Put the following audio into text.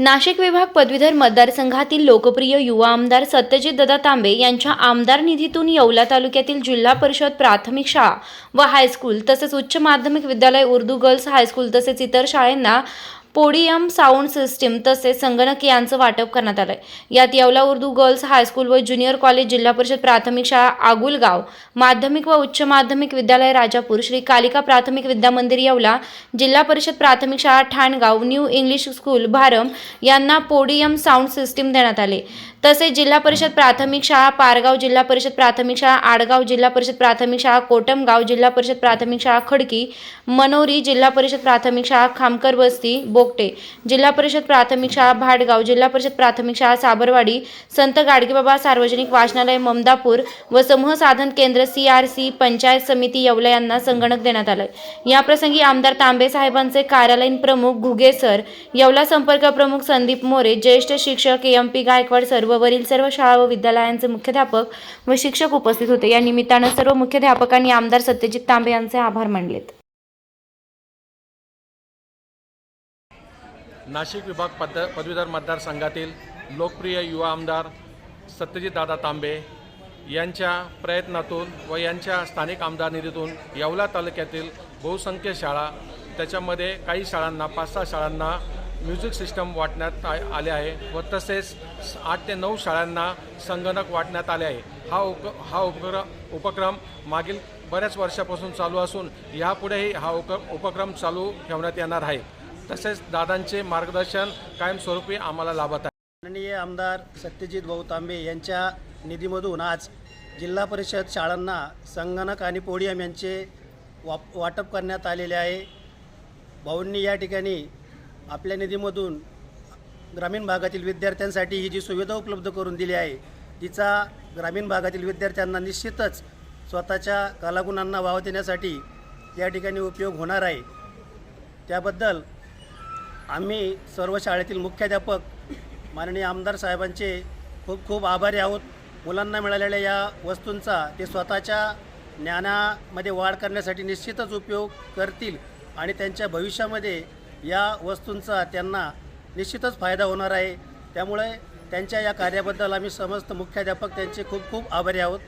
नाशिक विभाग पदवीधर मतदारसंघातील लोकप्रिय युवा आमदार सत्यजित ददा तांबे यांच्या आमदार निधीतून येवला तालुक्यातील जिल्हा परिषद प्राथमिक शाळा व हायस्कूल तसेच उच्च माध्यमिक विद्यालय उर्दू गर्ल्स हायस्कूल तसेच इतर शाळांना पोडियम साऊंड सिस्टीम तसेच संगणक यांचं वाटप करण्यात आलंय. यात Yeola Urdu girls high school व ज्युनियर कॉलेज जिल्हा परिषद प्राथमिक शाळा आगुलगाव माध्यमिक व उच्च माध्यमिक विद्यालय राजापूर श्री कालिका प्राथमिक विद्या मंदिर येवला जिल्हा परिषद प्राथमिक शाळा Thangaon new English school Bharam यांना पोडियम साऊंड सिस्टीम देण्यात आले. तसेच जिल्हा परिषद प्राथमिक शाळा पारगाव जिल्हा परिषद प्राथमिक शाळा आडगाव जिल्हा परिषद प्राथमिक शाळा कोटमगाव जिल्हा परिषद प्राथमिक शाळा खडकी मनोरी जिल्हा परिषद प्राथमिक शाळा खामकर बस्ती बोगटे. जिल्हा परिषद प्राथमिक शाळा भाटगाव जिल्हा परिषद प्राथमिक शाळा साबरवाडी संत गाडगेबाबा सार्वजनिक वाचनालय ममदापूर व समूह साधन केंद्र सी आर सी पंचायत समिती येवला यांना संगणक देण्यात आलं याप्रसंगी आमदार तांबे साहेबांचे कार्यालयीन प्रमुख घुगे सर येवला संपर्क प्रमुख संदीप मोरे ज्येष्ठ शिक्षक एम पी गायकवाड सर्व वरील सर्व शाळा व विद्यालयांचे मुख्याध्यापक व शिक्षक उपस्थित होते. या निमित्तानं सर्व मुख्याध्यापकांनी आमदार सत्यजित तांबे यांचे आभार मानलेत. नाशिक विभाग पद पदवीधर मतदारसंघातील लोकप्रिय युवा आमदार सत्यजित दादा तांबे यांच्या प्रयत्नातून व यांच्या स्थानिक आमदार निधीतून येवला तालुक्यातील बहुसंख्य शाळा त्याच्यामध्ये काही शाळांना पाच सहा शाळांना म्युझिक सिस्टम वाटण्यात आ- आले आहे व तसेच आठ ते नऊ शाळांना संगणक वाटण्यात आले आहे. हा उप हा उपक्रम उपक्रम मागील बऱ्याच वर्षापासून चालू असून यापुढेही हा उप उपक्रम चालू ठेवण्यात येणार आहे. तसेच दादांचे मार्गदर्शन कायमस्वरूपी आम्हाला लाभत आहे. माननीय आमदार सत्यजित भाऊ तांबे यांच्या निधीमधून आज जिल्हा परिषद शाळांना संगणक आणि पोडियम यांचे वाप वाटप करण्यात आलेले आहे. भाऊंनी या ठिकाणी आपल्या निधीमधून ग्रामीण भागातील विद्यार्थ्यांसाठी ही जी सुविधा उपलब्ध करून दिली आहे तिचा ग्रामीण भागातील विद्यार्थ्यांना निश्चितच स्वतःच्या कलागुणांना वाव देण्यासाठी या ठिकाणी उपयोग होणार आहे. त्याबद्दल आम्ही सर्व शाळेतील मुख्याध्यापक माननीय आमदार साहेबांचे खूप खूप आभारी आहोत. मुलांना मिळालेल्या या वस्तूंचा ते स्वतःच्या ज्ञानामध्ये वाढ करण्यासाठी निश्चितच उपयोग करतील आणि त्यांच्या भविष्यामध्ये या वस्तूंचा त्यांना निश्चितच फायदा होणार आहे. त्यामुळे त्यांच्या या कार्याबद्दल आम्ही समस्त मुख्याध्यापक त्यांचे खूप खूप आभारी आहोत.